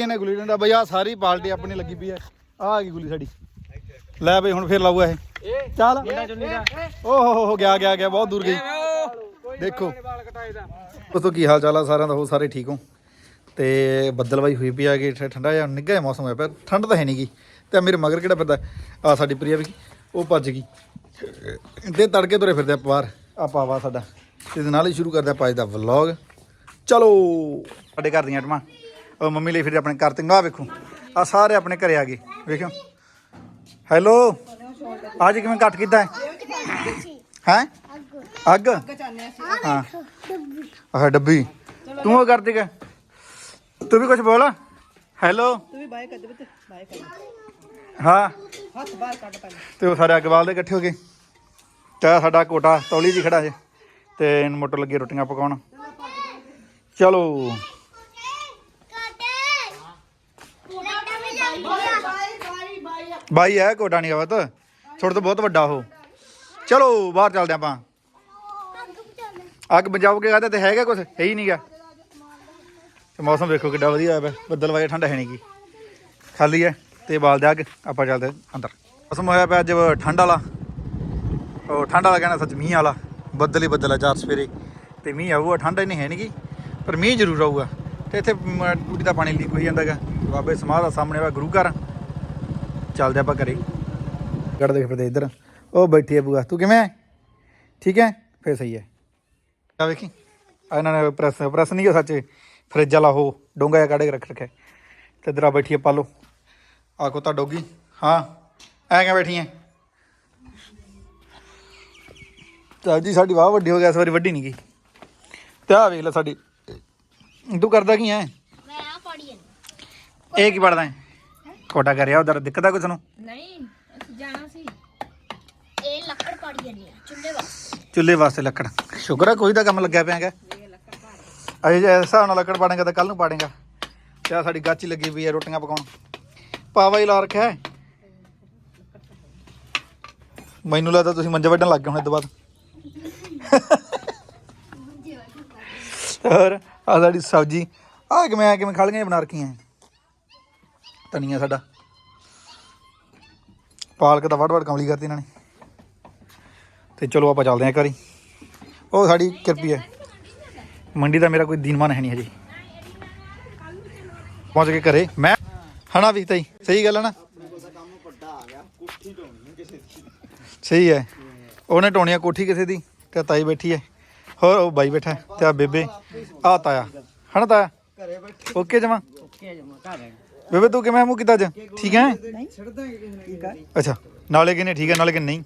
ਇਹਨੇ ਗੁੱਲੀ ਡੰਡਾ, ਬਈ ਆ ਸਾਰੀ ਪਾਰਟੀ ਆਪਣੀ ਲੱਗੀ ਪਈ ਐ ਆ ਆ ਗਈ ਗੁੱਲੀ ਸਾਡੀ। ਲੈ ਬਈ, ਹੁਣ ਫੇਰ ਲਾਊਗਾ ਇਹ। ਚੱਲ। ਓ ਹੋ ਗਿਆ ਗਿਆ ਗਿਆ, ਬਹੁਤ ਦੂਰ ਗਈ। ਦੇਖੋ। ਦੋਸਤੋ, ਕੀ ਹਾਲ ਚਾਲ ਆ ਸਾਰਿਆਂ ਦਾ? ਹੋ, ਸਾਰੇ ਠੀਕ ਹੋ? ਤੇ ਬੱਦਲਵਾਈ ਹੋਈ ਪਈ ਆ ਕਿ ਠੰਡਾ ਜਿਹਾ ਨਿੱਘਾ ਜਿਹਾ ਮੌਸਮ ਹੋਇਆ ਪਿਆ। ਠੰਡ ਤਾਂ ਹੈ ਨਹੀਂਗੀ ਤੇ ਮੇਰੇ ਮਗਰ ਕਿਹੜਾ ਫਿਰਦਾ? ਆ ਸਾਡੀ ਪ੍ਰਿਆ ਵੀ। ਉਹ ਭੱਜ ਗਈ। ਤੇ ਤੜਕੇ ਤੁਰੇ ਫਿਰਦੇ ਆ ਬਾਹਰ। ਆ ਪਾਵਾ ਸਾਡਾ। ਤੇ ਇਹਦੇ ਨਾਲ ਹੀ ਸ਼ੁਰੂ ਕਰਦੇ ਆ ਅੱਜ ਦਾ ਵਲੌਗ ਚਲੋ। ਸਾਡੇ ਘਰ ਦੀਆਂ ਆਟਮਾਂ ਉਹ ਮੰਮੀ ਲਈ ਫਿਰ ਆਪਣੇ ਘਰ ਤੇ ਵੇਖੋ। ਆ ਸਾਰੇ ਆਪਣੇ ਘਰੇ ਆ ਗਏ ਵੇਖਿਓ। ਹੈਲੋ ਅੱਜ ਕਿਵੇਂ ਕੱਟ ਕੀਤਾ ਹੈ? ਹੈ? ਅੱਗ? ਹਾਂ। ਆਹ ਡੱਬੀ। ਤੂੰ ਉਹ ਕਰਦੀ ਕਿ ਤੂੰ ਵੀ ਕੁਝ ਬੋਲ। ਹੈਲੋ ਤੂੰ ਵੀ ਬਾਏ ਕਰ ਦੇ ਬਾਏ ਕਰ ਦੇ। ਹਾਂ। ਹੱਥ ਬਾਹਰ ਕੱਢ ਪਹਿਲਾਂ। ਤੇ ਉਹ ਸਾਰੇ ਅੱਗ ਬਾਲਦੇ ਇਕੱਠੇ ਹੋ ਗਏ। ਤੇ ਸਾਡਾ ਕੋਟਾ ਤੌਲੀ ਜੀ ਖੜਾ ਜੇ ਤੇ ਮੋਟਰ ਲੱਗੀ ਰੋਟੀਆਂ ਪਕਾਉਣ। ਚਲੋ। ਬਾਈ ਹੈ ਕੋਟਾ ਨਹੀਂ ਆਵਤ। ਥੋੜਾ ਤੋਂ ਬਹੁਤ ਵੱਡਾ ਉਹ। ਚਲੋ, ਬਾਹਰ ਚੱਲਦੇ ਆਪਾਂ। ਅੱਗ ਬੁਝਾਓਗੇ ਕਹਤੇ ਤੇ? ਹੈਗਾ ਕੁਝ ਹੈ ਹੀ ਨਹੀਂਗਾ। ਤੇ ਮੌਸਮ ਵੇਖੋ ਕਿੱਡਾ ਵਧੀਆ ਹੋਇਆ ਪਿਆ। ਬੱਦਲ ਵਾਇਆ ਠੰਡਾ ਹੈ ਨਹੀਂ ਗੀ। ਖਾਲੀ ਹੈ ਤੇ ਬਾਲਦੇ ਅੱਗ। ਆਪਾਂ ਚੱਲਦੇ ਅੰਦਰ। ਮੌਸਮ ਹੋਇਆ ਪਿਆ ਅੱਜ ਠੰਡ ਵਾਲਾ। ਉਹ ਠੰਡ ਵਾਲਾ ਕਹਿੰਦਾ ਸੱਚ ਮੀਂਹ ਵਾਲਾ। ਬੱਦਲ ਹੀ ਬੱਦਲ ਆ ਚਾਰ ਸਵੇਰੇ। ਤੇ ਮੀਂਹ ਆਊਗਾ, ਠੰਡ ਨਹੀਂ ਹੈ ਨਹੀਂਗੀ ਪਰ ਮੀਂਹ ਜ਼ਰੂਰ ਆਊਗਾ। ਤੇ ਇੱਥੇ ਟੂਟੀ ਦਾ ਪਾਣੀ ਲੀਕ ਹੋਈ ਜਾਂਦਾਗਾ। ਬਾਬੇ ਸਮਾਧ ਦਾ ਸਾਹਮਣੇ ਵਾ ਗੁਰੂ ਘਰ। ਚੱਲਦੇ ਆਪਾਂ ਘਰੇ। ਗੜ ਦੇਖ ਫਿਰਦੇ ਇੱਧਰ। ਉਹ ਬੈਠੀ ਹੈ ਬੂਆ। ਤੂੰ ਕਿਵੇਂ ਹੈ ਠੀਕ ਹੈ ਫੇਰ ਸਹੀ ਹੈ ਆ ਵੇਖੀ। ਆ ਇਹਨਾਂ ਨੇ ਪ੍ਰੈਸ ਪ੍ਰੈਸ ਨਹੀਂ ਹੈ ਸੱਚ। ਫਰਿੱਜ ਵਾਲਾ ਉਹ ਡੋਂਗਾ ਜਿਹਾ ਕੱਢ ਕੇ ਰੱਖ ਰੱਖਿਆ। ਤੇ ਇੱਧਰ ਆ ਬੈਠੀ ਹੈ ਪਾਲੋ। ਆ ਕੋਤਾ ਡੋਗੀ। ਹਾਂ। ਐ ਕਿਵੇਂ ਬੈਠੀ ਐ? ਤਾਂ ਜੀ ਸਾਡੀ ਵਾਹ ਵੱਡੀ ਹੋ ਗਿਆ ਇਸ ਵਾਰੀ ਵੱਡੀ ਨਹੀਂ ਗਈ। ਤੇ ਆ ਵੇਖ ਲੈ ਸਾਡੀ। ਤੂੰ ਕਰਦਾ ਕੀ ਐ? ਮੈਂ ਆ। ਪੜੀ ਇਹ ਕੀ ਪੜਦਾ ਹੈ ਕੋਟਾ ਕਰਿਆ ਉਧਰ ਦਿੱਕਤ ਆ ਕੁਛ ਨੂੰ ਨਹੀਂ ਅਸੀਂ ਜਾਣਾ ਸੀ। ਇਹ ਲੱਕੜ ਪੜੀ ਜਾਂਦੀ ਆ ਚੁੱਲ੍ਹੇ ਵਾਸਤੇ। ਚੁੱਲ੍ਹੇ ਵਾਸਤੇ ਲੱਕੜ। ਸ਼ੁਕਰ ਆ ਕੋਈ ਤਾਂ ਕੰਮ ਲੱਗਿਆ ਪਿਆ ਹੈਗਾ। ਅਜੇ ਜੇ ਇਸ ਹਿਸਾਬ ਨਾਲ ਲੱਕੜ ਪਾੜੇਗਾ ਤਾਂ ਕੱਲ ਨੂੰ ਪਾੜੇਗਾ। ਤੇ ਆ ਸਾਡੀ ਗਾਚੀ ਲੱਗੀ ਪਈ ਹੈ ਰੋਟੀਆਂ ਪਕਾਉਣ। ਪਾਵਾ ਹੀ ਲਾ ਰੱਖਿਆ ਹੈ। ਮੈਨੂੰ ਲੱਗਦਾ ਤੁਸੀਂ ਮੰਜੇ ਵੱਢਣ ਲੱਗ ਗਏ ਹੁਣ ਇਹ ਤੋਂ ਬਾਅਦ। ਹੋਰ ਆ ਸਾਡੀ ਸਬਜ਼ੀ। ਆ ਕਿਵੇਂ ਕਿਵੇਂ ਖਾਲੀਆਂ ਬਣਾ ਰੱਖੀਆਂ ਧਨੀਆ ਸਾਡਾ। ਪਾਲਕ ਦਾ ਵੱਡ ਵੱਡ ਕਮਲੀ ਕਰਤੀ ਇਹਨਾਂ ਨੇ ਤੇ ਚਲੋ ਆਪਾਂ ਚੱਲਦੇ ਹਾਂ ਘਰੀ ਉਹ ਸਾਡੀ ਕਿਰਪੀ ਹੈ ਮੰਡੀ ਦਾ ਮੇਰਾ ਕੋਈ ਦੀਨਮਾਨ ਹੈ ਨਹੀਂ ਹਜੇ ਪਹੁੰਚ ਕੇ ਘਰੇ ਮੈਂ ਹਨਾ ਵੀ ਤਾਈ ਸਹੀ ਗੱਲ ਹੈ ਨਾ ਸਹੀ ਹੈ ਉਹਨੇ ਟੋਣੀਆਂ ਕੋਠੀ ਕਿਸੇ ਦੀ ਤੇ ਤਾਈ ਬੈਠੀ ਹੈ ਹੋਰ ਉਹ ਬਾਈ ਬੈਠਾ ਹੈ, ਤੇ ਆ ਬੇਬੇ ਆ ਤਾਇਆ ਹਨਾ ਤਾਇਆ ਘਰੇ ਬੈਠੇ ਓਕੇ ਜਮਾ ਓਕੇ ਜਮਾ ਘਰ ਹੈ ਬੇਬੇ ਤੂੰ ਕਿਵੇਂ ਮੂੰਹ ਕੀਤਾ ਅੱਜ? ਠੀਕ ਹੈ? ਨਹੀਂ ਛੱਡਦਾ ਠੀਕ ਹੈ ਅੱਛਾ ਨਾਲੇ ਕਿਨੇ ਠੀਕ ਹੈ ਨਾਲੇ ਕਿ ਨਹੀਂ?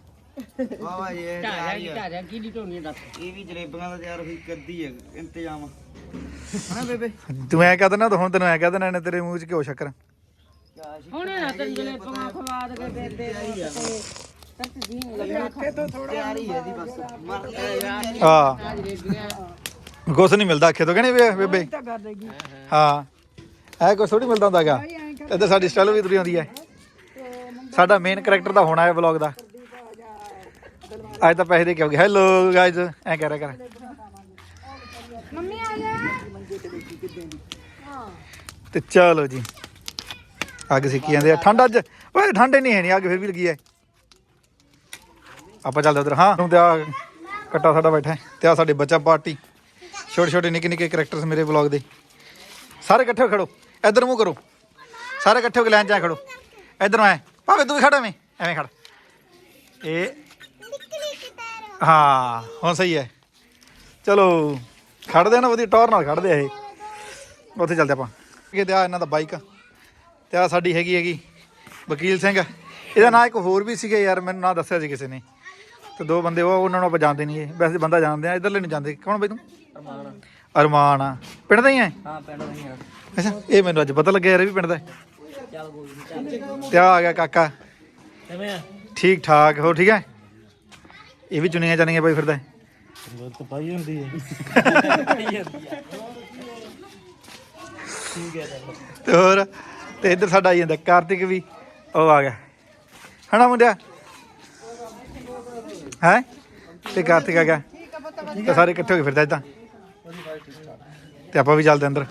ਵਾਹ ਵਾਹ ਇਹ ਢਾਰਿਆ ਢਾਰਿਆ ਕੀ ਦੀ ਢੋਣੀ ਦੱਸ। ਇਹ ਵੀ ਜਲੇਬੀਆਂ ਦਾ ਤਿਆਰ ਹੋਈ ਕਰਦੀ ਹੈ ਇੰਤਜ਼ਾਮ ਹਨਾ ਬੇਬੇ? ਤੂੰ ਐ ਕਹਦਾ ਨਾ ਤਾਂ ਹੁਣ ਤੈਨੂੰ ਐ ਕਹਦਾ ਨਾ ਤੇਰੇ ਮੂੰਹ 'ਚ ਕਿਉਂ ਸ਼ੱਕਰ ਹੁਣ ਨਾ ਤੈਨੂੰ ਜਲੇਬੀਆਂ ਖਵਾ ਦੇ ਦੇ ਦੇ ਤੇ ਤੱਕ ਜੀ ਲੱਗਣਾ ਤਿਆਰੀ ਹੈ ਦੀ ਬਸ। ਮਰ ਆ। ਕੁਛ ਨਹੀਂ ਮਿਲਦਾ ਅੱਖੇ ਤੋਂ ਕਹਿੰਦੇ ਬੇਬੇ? ਹਾਂ। ਐ ਕੁਛ ਥੋੜੀ ਮਿਲਦਾ ਹੁੰਦਾਗਾ ਇੱਧਰ ਸਾਡੀ ਸਟਾਈਲ ਵੀ ਤੁਰੀ ਆਉਂਦੀ ਹੈ ਸਾਡਾ ਮੇਨ ਕੈਰੈਕਟਰ ਦਾ ਹੋਣਾ ਹੈ ਵਲੌਗ ਦਾ। ਅੱਜ ਤਾਂ ਪੈਸੇ ਦੇ ਕੇ ਆਉਗੇ। ਹੈਲੋ ਗਾਇਜ਼ ਐ ਕਹਿ ਰਿਹਾ ਕਰ। ਮੰਮੀ ਆ ਜਾ। ਤੇ ਚਲੋ ਜੀ। ਅੱਗ ਸਿੱਕੀ ਜਾਂਦੇ ਆ। ਠੰਡ ਅੱਜ ਓਏ ਠੰਡ ਨਹੀਂ ਹੈ ਨਹੀਂ ਅੱਗ ਫਿਰ ਵੀ ਲੱਗੀ ਐ। ਆਪਾਂ ਚੱਲਦੇ ਉਧਰ। ਹਾਂ ਨੂੰ ਤੇ ਆ ਕੱਟਾ ਸਾਡਾ ਬੈਠਾ ਹੈ, ਤੇ ਆ ਸਾਡੇ ਬੱਚਾ ਪਾਰਟੀ। ਛੋਟੇ ਛੋਟੇ ਨਿੱਕੇ ਨਿੱਕੇ ਕੈਰੈਕਟਰਸ ਮੇਰੇ ਵਲੌਗ ਦੇ। ਸਾਰੇ ਇਕੱਠੇ ਹੋ ਕੇ ਖੜੋ। ਇੱਧਰ ਮੂੰਹ ਕਰੋ। ਸਾਰੇ ਇਕੱਠੇ ਹੋ ਕੇ ਲਾਈਨ 'ਚ ਆ ਖੜੋ। ਇੱਧਰੋਂ ਐ। ਭਾਵੇਂ ਤੂੰ ਵੀ ਖੜਾ ਐਵੇਂ। ਐਵੇਂ ਖੜ। ਇਹ ਹਾਂ, ਹੁਣ ਸਹੀ ਹੈ। ਚਲੋ, ਖੜਦੇ ਆ ਨਾ, ਵਧੀਆ ਟੌਰ ਨਾਲ ਖੜਦੇ ਆ ਇਹ। ਉੱਥੇ ਚੱਲਦੇ ਆਪਾਂ। ਇਹ ਤੇ ਆ ਇਹਨਾਂ ਦਾ ਬਾਈਕ। ਤੇ ਆ ਸਾਡੀ ਹੈਗੀ ਹੈਗੀ ਵਕੀਲ ਸਿੰਘ। ਇਹਦਾ ਨਾਂ ਇੱਕ ਹੋਰ ਵੀ ਸੀਗਾ ਯਾਰ, ਮੈਨੂੰ ਨਾਂ ਦੱਸਿਆ ਸੀ ਕਿਸੇ ਨੇ। ਤੇ ਦੋ ਬੰਦੇ, ਉਹ ਉਹਨਾਂ ਨੂੰ ਆਪਾਂ ਜਾਣਦੇ ਨਹੀਂ ਇਹ। ਵੈਸੇ ਬੰਦਾ ਜਾਣਦੇ ਆ, ਇਧਰਲੇ ਨਹੀਂ ਜਾਂਦੇ। ਕੌਣ ਬਈ ਤੂੰ? ਅਰਮਾਨ ਆ। ਪਿੰਡ ਦਾ ਹੀ ਹੈ ਹਾਂ ਪਿੰਡ ਦਾ ਹੀ ਆ। ਅੱਛਾ ਇਹ ਮੈਨੂੰ ਅੱਜ ਪਤਾ ਲੱਗਿਆ ਯਾਰ ਇਹ ਵੀ ਪਿੰਡ ਦਾ। ਹੈ। ਚੱਲ ਕੋਈ ਨਹੀਂ ਚੱਲ। ਤੇ ਆ ਆ ਗਿਆ ਕਾਕਾ। ਕਿਵੇਂ ਆ? ਠੀਕ ਠਾਕ ਹੋ ਠੀਕ ਹੈ ਇਹ ਵੀ ਚੁਣੀਆਂ ਜਾਣੀਆਂ ਬਾਈ ਫਿਰਦਾ। ਹੈ। ਬਹੁਤ ਪਾਈ ਹੁੰਦੀ ਹੈ ਠੀਕ ਹੈ ਤੇ ਹੋਰ ਤੇ ਇੱਧਰ ਸਾਡਾ ਆਈ ਜਾਂਦਾ ਕਾਰਤਿਕ ਵੀ ਉਹ ਆ ਗਿਆ। ਹਨਾ ਮੁੰਡਿਆ? ਹੈ? ਤੇ ਕਾਰਤਿਕ ਆ ਗਿਆ। ਤੇ ਸਾਰੇ ਇਕੱਠੇ ਹੋ ਕੇ ਫਿਰਦਾ ਇਦਾਂ ਤੇ ਆਪਾਂ ਵੀ ਚੱਲਦੇ ਅੰਦਰ।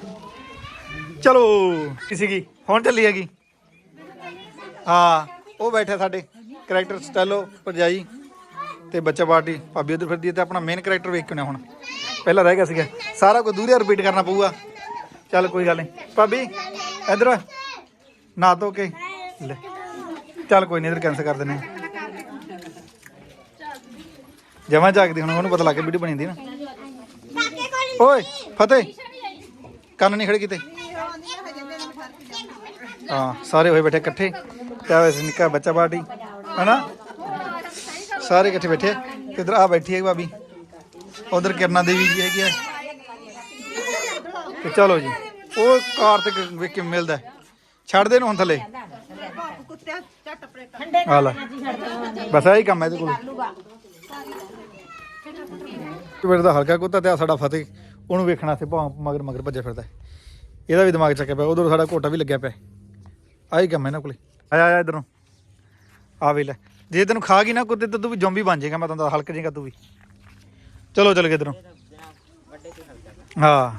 ਚਲੋ ਕੀ? ਸੀਗੀ ਹੁਣ ਚੱਲੀ ਹੈਗੀ। ਹਾਂ, ਉਹ ਬੈਠਾ ਸਾਡੇ ਕੈਰੈਕਟਰ ਸਟੈਲੋ ਭਰਜਾਈ ਤੇ ਬੱਚਾ ਪਾਰਟੀ। ਭਾਬੀ ਉਧਰ ਫਿਰਦੀ ਹੈ ਤੇ ਆਪਣਾ ਮੇਨ ਕੈਰੈਕਟਰ ਵੇਖ ਕੇ ਹੁਣ। ਪਹਿਲਾਂ ਰਹਿ ਗਿਆ ਸੀਗਾ। ਸਾਰਾ ਕੁਝ ਦੂਰਿਆ ਰਿਪੀਟ ਕਰਨਾ ਪਊਗਾ। ਚੱਲ ਕੋਈ ਗੱਲ ਨਹੀਂ। ਭਾਬੀ, ਇਧਰ ਨਾ ਧੋ ਕੇ। ਲੈ। ਚੱਲ ਕੋਈ ਨਹੀਂ, ਇਧਰ ਕੈਂਸਲ ਕਰ ਦਿੰਦੇ ਜਮਾ ਜਾਗਦੀ, ਹੁਣ ਉਹਨੂੰ ਪਤਾ ਲੱਗ ਗਿਆ ਵੀਡੀਓ ਬਣੀ ਹੁੰਦੀ ਨਾ। ਓਏ, ਫਤਿਹ। ਕੰਨ ਨਹੀਂ ਖੜੇ ਕੀਤੇ? ਹਾਂ, ਸਾਰੇ ਹੋਏ ਬੈਠੇ ਇਕੱਠੇ। ਤੇ ਵੈਸੇ ਨਿੱਕਾ ਬੱਚਾ ਪਾਰਟੀ, ਹੈਨਾ? ਸਾਰੇ ਇਕੱਠੇ ਬੈਠੇ। ਆ। ਆ ਬੈਠੀ ਹੈ ਭਾਬੀ। ਉਧਰ ਕਿਰਨਾ ਦੇਵੀ ਜੀ ਹੈਗੀ ਆ। ਤੇ ਚਲੋ ਜੀ, ਉਹ ਕਾਰਤਿਕ ਵੇਖ ਕੇ ਮਿਲਦਾ ਹੈ। ਛੱਡ ਦੇ ਨੂੰ ਹੁਣ ਥੱਲੇ। ਆ ਲੈ। ਬਸ ਆਹੀ ਕੰਮ ਹੈ ਇਹਦੇ ਕੋਲ। ਮੇਰੇ ਦਾ ਹਲਕਾ ਕੁੱਤਾ ਤੇ ਆ ਸਾਡਾ ਫਤਿਹ। ਉਹਨੂੰ ਵੇਖਣਾ ਤੇ ਭਾਂ ਮਗਰ ਮਗਰ ਭੱਜਿਆ ਫਿਰਦਾ ਹੈ। ਇਹਦਾ ਵੀ ਦਿਮਾਗ ਚੱਕਿਆ ਪਿਆ ਉਧਰ ਸਾਡਾ ਘੋਟਾ ਵੀ ਲੱਗਿਆ ਪਿਆ ਆਹੀ ਕੰਮ ਹੈ ਇਹਨਾਂ ਕੋਲੇ। ਆਇਆ ਆਇਆ ਇਧਰੋਂ। ਆ ਵੇ ਲੈ। ਜੇ ਤੈਨੂੰ ਖਾ ਗਈ ਨਾ ਕੁੱਤੇ ਤਾਂ ਤੂੰ ਵੀ ਜ਼ੋਂਬੀ ਬਣ ਜਾਏਗਾ ਮੈਂ ਤੁਹਾਨੂੰ ਦੱਸ, ਹਲਕ ਜਾਏਗਾ ਤੂੰ ਵੀ। ਚਲੋ ਚੱਲ ਗਏ ਇਧਰੋਂ। ਹਾਂ।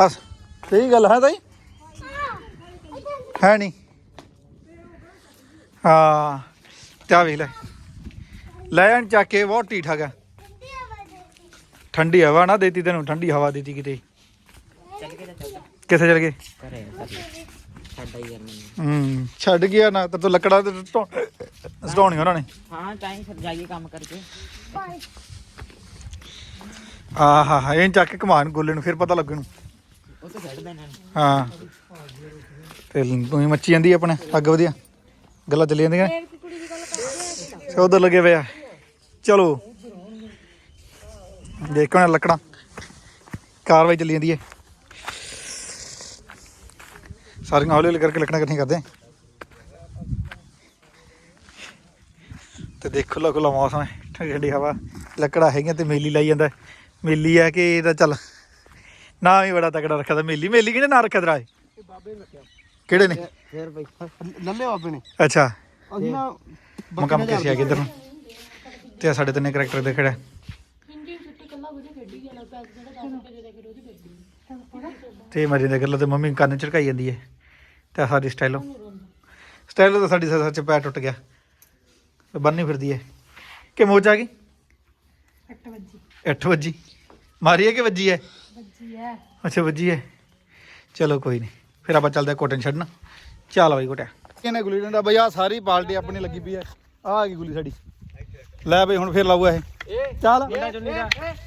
ਆ ਸਹੀ ਗੱਲ ਹੈ ਤਾਈ? ਹੈ ਨਹੀਂ। ਹਾਂ। ਚਾ ਵੇਖ ਲੈ। ਲੈ ਆਂ ਚੱਕ ਕੇ ਬਹੁਤ ਠੀਕ ਠਾਕ ਆ। ਠੰਡੀ ਹਵਾ ਨਾ ਦੇਤੀ ਤੈਨੂੰ ਠੰਡੀ ਹਵਾ ਦੇਤੀ ਕਿਤੇ। ਕਿੱਥੇ ਚਲ ਗਏ? ਸਾਡਾ ਹੀ ਕਰਨਾ ਹੂੰ ਛੱਡ ਗਿਆ ਨਾ ਤੇ ਤੂੰ ਲੱਕੜਾ ਤੇ ਸਟਾਉਣੀ ਉਹਨਾਂ ਨੇ। ਹਾਂ ਟਾਈਮ ਫਿਰ ਜਾਈਏ ਕੰਮ ਕਰਕੇ। ਆਹਾ ਹਾ ਇਹ ਚੱਕ ਕੇ ਕਮਾਨ ਗੋਲੇ ਨੂੰ ਫਿਰ ਪਤਾ ਲੱਗੂ। ਨੂੰ ਉਹ ਤਾਂ ਛੱਡ ਦੇਣਾ ਹਾਂ। ਤੇ ਤੂੰ ਹੀ ਮੱਚੀ ਜਾਂਦੀ ਆਪਣੇ ਅੱਗ ਵਧੀਆ। ਗੱਲਾਂ ਚੱਲੀ ਜਾਂਦੀਆਂ। ਤੇ ਉਧਰ ਲੱਗੇ ਪਿਆ। ਚਲੋ। ਦੇਖੋ ਨਾ ਲੱਕੜਾਂ। ਕਾਰਵਾਈ ਚੱਲੀ ਜਾਂਦੀ ਹੈ ਸਾਰੀਆਂ ਹੌਲੀ ਹੌਲੀ ਕਰਕੇ ਲੱਕੜਾਂ ਇਕੱਠੀਆਂ ਕਰਦੇ ਤੇ ਦੇਖੋ ਲੋ ਖੁੱਲਾ ਮੌਸਮ ਹੈ ਠੰਡੀ ਠੰਡੀ ਹਵਾ। ਲੱਕੜਾਂ ਹੈਗੀਆਂ ਤੇ ਮੇਲੀ ਲਾਈ ਜਾਂਦਾ ਮੇਲੀ ਆ ਕਿ ਇਹਦਾ ਚੱਲ ਨਾ ਵੀ ਬੜਾ ਤਕੜਾ ਰੱਖਿਆ ਤਾਂ ਮੇਲੀ। ਮੇਲੀ ਕਿਹਨੇ ਨਾਂ ਰੱਖਿਆ ਇਹ? ਕਿਹੜੇ ਨੇ? ਫਿਰ ਬਈ ਲੱਲੇ ਬਾਬੇ ਨੇ। ਅੱਛਾ। ਅਸੀਂ ਨਾ ਮੈਂ ਕੰਮ ਕਿਸੇ ਆ ਇੱਧਰ ਨੂੰ। ਤੇ ਸਾਡੇ ਤਿੰਨੇ ਕਰੈਕਟਰ ਦੇ ਖੜਾ ਤੇ ਮਰੀ ਦੇ ਗੱਲਾਂ ਤੇ ਮੰਮੀ ਕੰਨ ਝੜਕਾਈ ਜਾਂਦੀ ਹੈ ਤੇ ਆਹ ਸਾਡੀ ਸਟਾਈਲੋ। ਸਟਾਈਲੋ ਤਾਂ ਸਾਡੀ ਸੱਚ ਪੈਰ ਟੁੱਟ ਗਿਆ ਤੇ ਬੰਨੀ ਫਿਰਦੀ ਹੈ ਕਿ ਮੋਚ ਆ ਗਈ? 8 ਵਜੇ। 8 ਵਜੇ। ਮਾਰੀ ਹੈ ਕਿ ਵੱਜੀ ਹੈ ਵੱਜੀ ਹੈ ਅੱਛਾ ਵੱਜੀ ਹੈ ਚਲੋ ਕੋਈ ਨਹੀਂ ਫਿਰ ਆਪਾਂ ਚੱਲਦੇ ਆ ਕੋਟਨ ਛੱਡਣ। ਚੱਲ ਬਾਈ ਕੋਟਿਆ ਕਿਹਨੇ ਗੁੱਲੀ ਡੰਡਾ? ਬਈ ਆ ਸਾਰੀ ਪਾਰਟੀ ਆਪਣੀ ਲੱਗੀ ਪਈ ਹੈ ਆ ਆ ਗਈ ਗੁੱਲੀ ਸਾਡੀ। ਲੈ ਬਈ ਹੁਣ ਫੇਰ ਲਾਊਗਾ ਇਹ। ਚੱਲ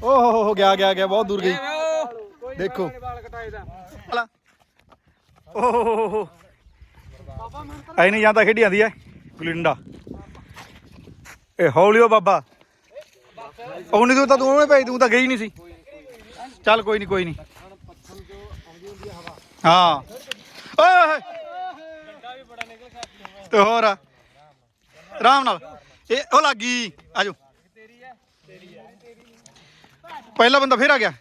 ਓ ਹੋ ਹੋ ਹੋ ਗਿਆ ਗਿਆ ਗਿਆ ਬਹੁਤ ਦੂਰ ਗਈ। ਦੇਖੋ। ਚੱਲ। ਓ ਐ ਨਹੀਂ ਜਾਂਦਾ, ਖੇਡੀ ਜਾਂਦੀ ਐ। ਗੁੱਲੀ ਇਹ ਹੌਲੀਓ ਬਾਬਾ। ਉਹ ਨਹੀਂ ਤੂੰ ਤਾਂ ਤੂੰ ਉਹਨੇ ਭੇਜ, ਤੂੰ ਤਾਂ ਗਈ ਨਹੀਂ ਸੀ। ਚੱਲ ਕੋਈ ਨਹੀਂ ਕੋਈ ਨਹੀਂ। ਹਾਂ। ਓਏ ਤੇ ਹੋਰ ਆਰਾਮ ਨਾਲ। ਇਹ, ਉਹ ਲੱਗੀ ਆਜੋ। ਪਹਿਲਾ ਬੰਦਾ ਫੇਰ ਆ ਗਿਆ।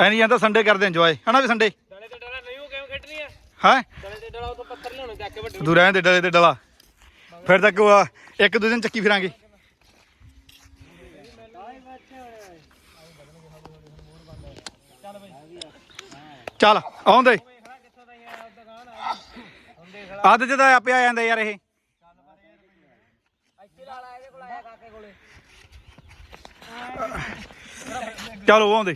ਐ ਨਹੀਂ ਜਾਂਦਾ ਸੰਡੇ ਕਰਦੇ ਇੰਜੋਏ ਹਨਾ ਵੀ ਸੰਡੇ ਹਾਂ? ਤੂੰ ਰਹਿਣ ਦੇ ਡਲੇ ਤੇ ਡਲਾ ਫਿਰ ਤੱਕ ਇੱਕ ਦੋ ਦਿਨ ਚੱਕੀ ਫਿਰਾਂਗੇ। ਚੱਲ, ਆਉਂਦੇ। ਅੱਧ ਜਦਾ ਆਪੇ ਆ ਜਾਂਦਾ ਯਾਰ ਇਹ। ਚਲੋ ਆਉਂਦੇ।